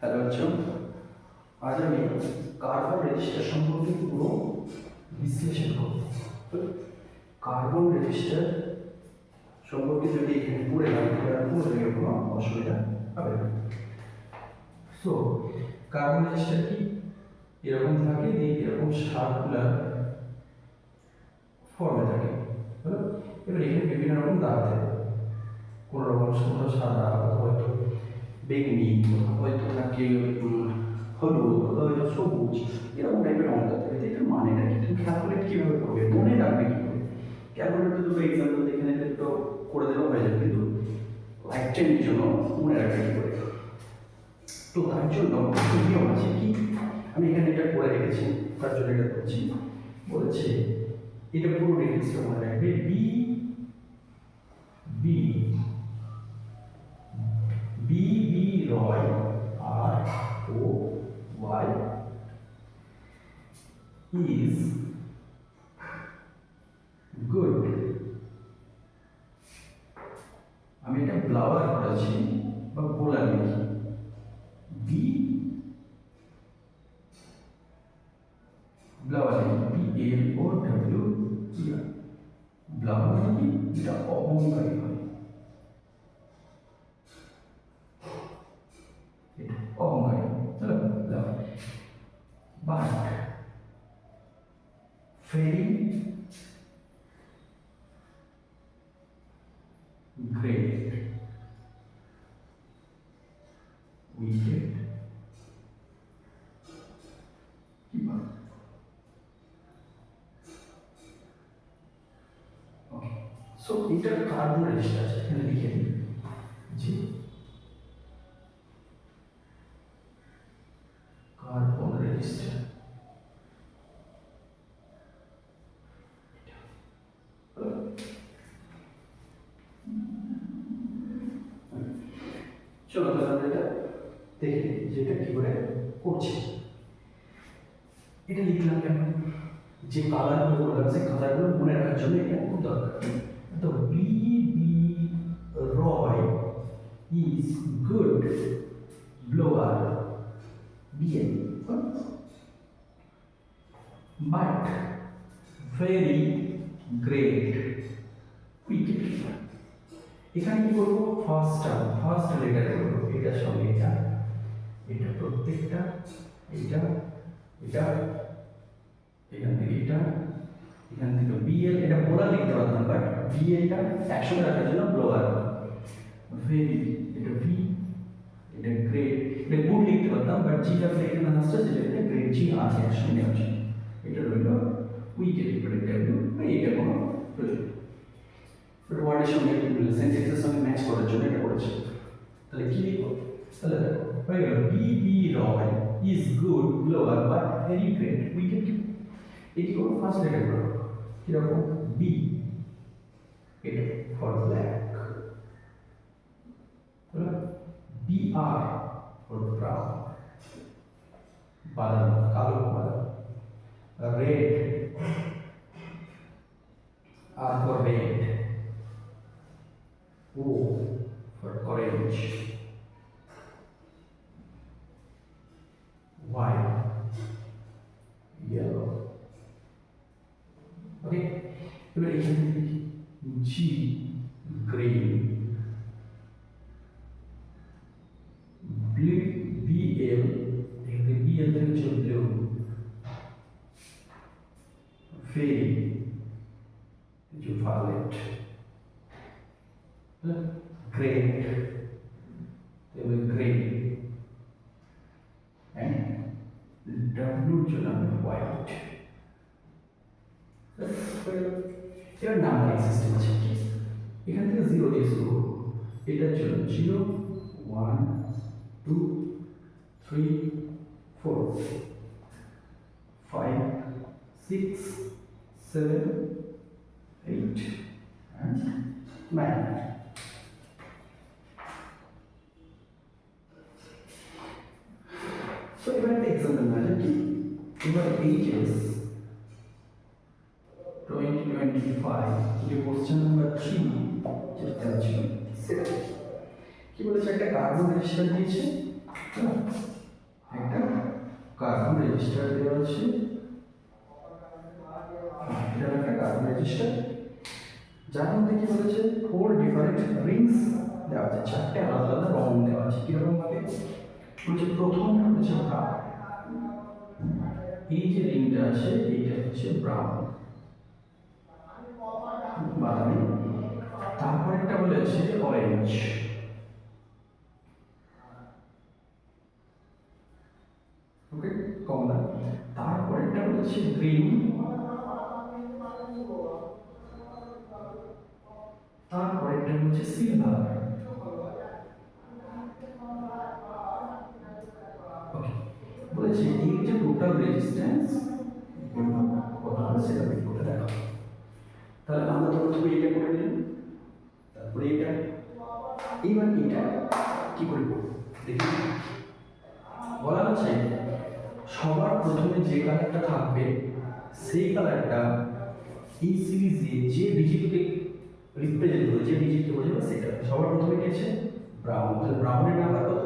Hello Arjun আজ আমি carbon register সম্পর্কে পুরো বিশ্লেষণ করব। কার্বন রেজিস্টার সম্পর্কে যদি এখানে পড়ে যান তাহলে পুরো জায়গায় কোনো অসুবিধা হবে সো কার্বন রেজিস্টার কি? এরকম থাকে দিয়ে এরকম সার্কুলার ফর্মে থাকে। এবার এখানে বিভিন্ন রকম দাগ থাকে কোনো রকম কোথাও সাদা হয়তো বেগুনি হয়তো থাকে হলুদ হয়তো সবুজ এরকম টাইপের রঙ থাকতে হবে এটার মানেটা কি তুমি ক্যালকুলেট কীভাবে করবে মনে রাখবে কী করে ক্যালকুলেট তো দুটো এক্সাম্পল এখানে তো করে দিলেও হয়ে যাবে কিন্তু লাইফ টাইমের জন্য মনে রাখবে কী করে তো তার জন্য নিয়ম আছে কি আমি এখানে এটা করে রেখেছি তার জন্য এটা করছি বলেছে এটা পুরো ডিটেলসটা মনে রাখবে বি বি ইজ গুড আমি এটা ব্লাওয়ার করেছি, বা বোলার লিখি B blower B L O W blower লিখি এটা অহংকারী হয়। অহংকারী। চলো blower but great. We did. Keep up. Okay. So intercarbon resistance. চলো তাহলে এটা। দেখি যে এটা কি করে করছে। এটা লিখলাম কেন? যে কালারগুলো করলাম সেই কালারগুলো মনে রাখার জন্য এটা খুব দরকার। তো B B Roy is good blower BN but very great এখানে কি করব? ফার্স্ট টার্ম ফার্স্ট লেটার করব এটার সঙ্গে এটা এটা প্রত্যেকটা, এটা এটা, এখান থেকে এটা, এখান থেকে বিএল এটা পোলা লিখতে পারতাম বাট বিএলটা একসঙ্গে রাখার জন্য ব্লোয়ার ভেরি এটা ভি এটা গ্রেট এটা গুড লিখতে পারতাম বাট জিটা এখানে আসছে যেটা এটা গ্রেট জি আছে, একসঙ্গে আছে। এটা রইল উইকেট ডাব্লিউ এটা কোনো প্রয়োজন বাট ওয়ার্ডের সঙ্গে সেন্টেন্সের সঙ্গে ম্যাচ করার জন্য এটা করেছে তাহলে কি লিখব? তাহলে দেখো, হয়ে গেল। B B Roy is good blower but very great wicket এটি করো ফার্স্ট লেটার করো। কীরকম? বি এটা for black B R for brown বাদাম, কালো বাদাম। Red R for red O for orange. Y. Yellow. Okay. Great they will great and W জন্য আমি white. এবার নাম্বারিং সিস্টেম আছে কি এখান থেকে জিরো দিয়ে শুরু করব এটার জন্য zero one two three four five six seven eight and nine so এবার একটা এক্সাম্পল নেওয়া যাক কি টোয়েন্টি ফাইভ যে কি বলেছে? একটা কার্বন রেজিস্টার দিয়েছে একটা কার্বন রেজিস্টার দেওয়া আছে। এটা একটা কার্বন রেজিস্টার যার মধ্যে কি বলেছে? ফোর ডিফারেন্ট রিংস দেওয়া আছে, চারটে আলাদা আলাদা রং দেওয়া আছে। কীরকম ভাবে বলছে প্রথমটা হচ্ছে ব্রাউন এই যে রিংটা আছে এইটা হচ্ছে ব্রাউন। বাদামি। তারপরেরটা বলেছে অরেঞ্জ ওকে কমলা তারপরেরটা বলেছে গ্রিন তারপরেরটা হচ্ছে সিলভার বলেছে কত হবে সেটা বের করে দেখো তাহলে আমরা প্রথমে এটা করে নিলাম, তারপরে এটা এইবার এটা কি করে করব? দেখি। বলা হচ্ছে সবার প্রথমে যে কালারটা থাকবে, সেই কালারটা এই সিরিজে যে ডিজিটকে রিপ্রেজেন্ট করে যে ডিজিটকে বোঝাবে সেটা। সবার প্রথমে কি আছে ব্রাউন তাহলে ব্রাউনের নাম্বার কত?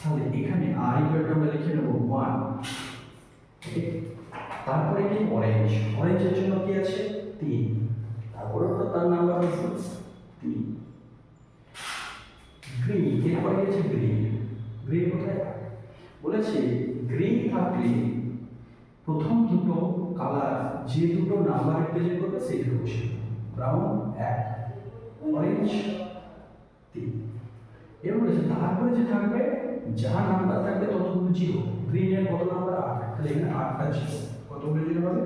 তাহলে এখানে আর ইকুয়াল টু আমরা লিখে নেব ওয়ান তারপরে কি? অরেঞ্জ অরেঞ্জের জন্য কি আছে? তিন। তারপরে তো তার নাম্বার হচ্ছে তিন। গ্রিন এরপরে গেছে গ্রিন গ্রিন কোথায়? বলেছে গ্রিন থাকলে প্রথম দুটো কালার যে দুটো নাম্বার রিপ্রেজেন্ট করবে সেই দুটো বসে ব্রাউন এক। অরেঞ্জ তিন। এবার বলেছে তারপরে যে থাকবে যা নাম্বার থাকবে ততগুলো জিরো? গ্রিনের কত নাম্বার? আট। তাহলে এখানে আটটা জিরো। কতগুলো জিরো হবে?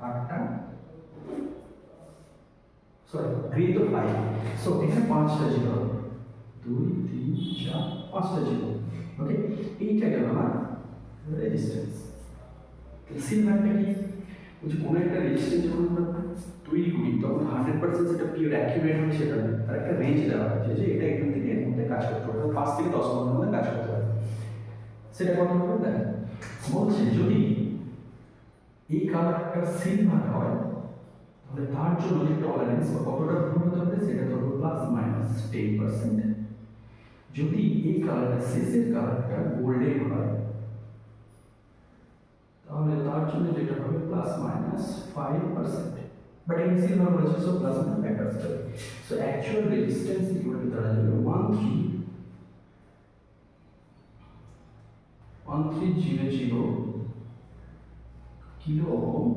আটটা। সরি গ্রিন তো ফাইভ সো এখানে পাঁচটা জিরো হবে। দুই, তিন, চার, পাঁচটা জিরো। ওকে এইটা গেল আমার রেজিস্ট্যান্স সিলভারটা কি? বলছি কোনো একটা রেজিস্ট্যান্স যখন আমরা তৈরি করি তখন হান্ড্রেড পার্সেন্ট সেটা পিওর অ্যাকিউরেট হবে সেটা না তার একটা রেঞ্জ দেওয়া হয়েছে যে এটা এখান থেকে এর মধ্যে কাজ করতে হবে পাঁচ থেকে দশ ঘণ্টার মধ্যে কাজ করতে হবে সেটা কত হবে দেখেন বলছে যদি এই কালারটা সিলভার হয় তাহলে তার জন্য যে টলারেন্স বা কতটা ভুল হতে হবে সেটা ধরবো প্লাস মাইনাস টেন পার্সেন্ট যদি এই কালারটা শেষের কালারটা গোল্ডেন হয় তাহলে তার জন্য যেটা হবে plus minus five percent but এখানে সিলভার বলেছে so plus minus five percent so actual resistance equal to দাঁড়া যাবে one three one three zero zero kilo ohm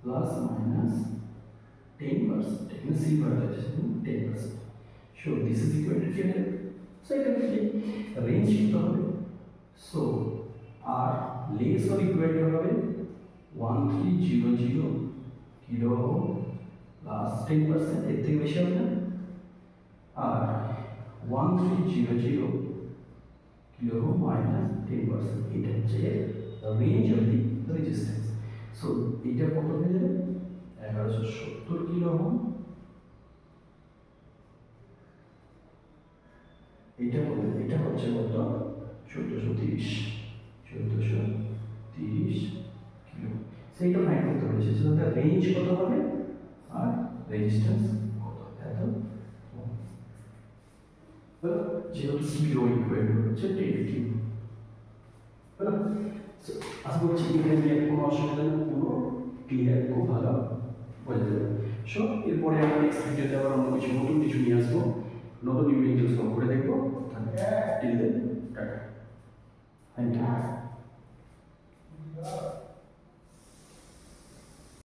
plus minus ten percent এখানে সিলভার আছে ten percent so this is equal to ten so এটা কি range কত হবে so R less or equal হবে one three zero zero kilo plus ten percent এর থেকে বেশি হবে না। আর one three zero zero kilo minus ten percent এটা হচ্ছে range of the resistance so এটা কত হয়ে যাবে? এগারোশো সত্তর কিলো ওহম এটা এটা হচ্ছে কত? চোদ্দোশো তিরিশ। সেইটা ফাইন্ড করতে হবে। সেজন্য তার রেঞ্জ কত হবে আর রেজিস্ট্যান্স কত? এত। যেহেতু জিরো হচ্ছে টেন কিউ আশা করছি এখানে কোনো অসুবিধা নেই পুরো ক্লিয়ার খুব ভালো বোঝা যাবে। সো এরপরে আমরা নেক্সট ভিডিওতে আবার অন্য কিছু, নতুন কিছু নিয়ে আসব। নতুন ইমেল সব করে দেখব। Thank you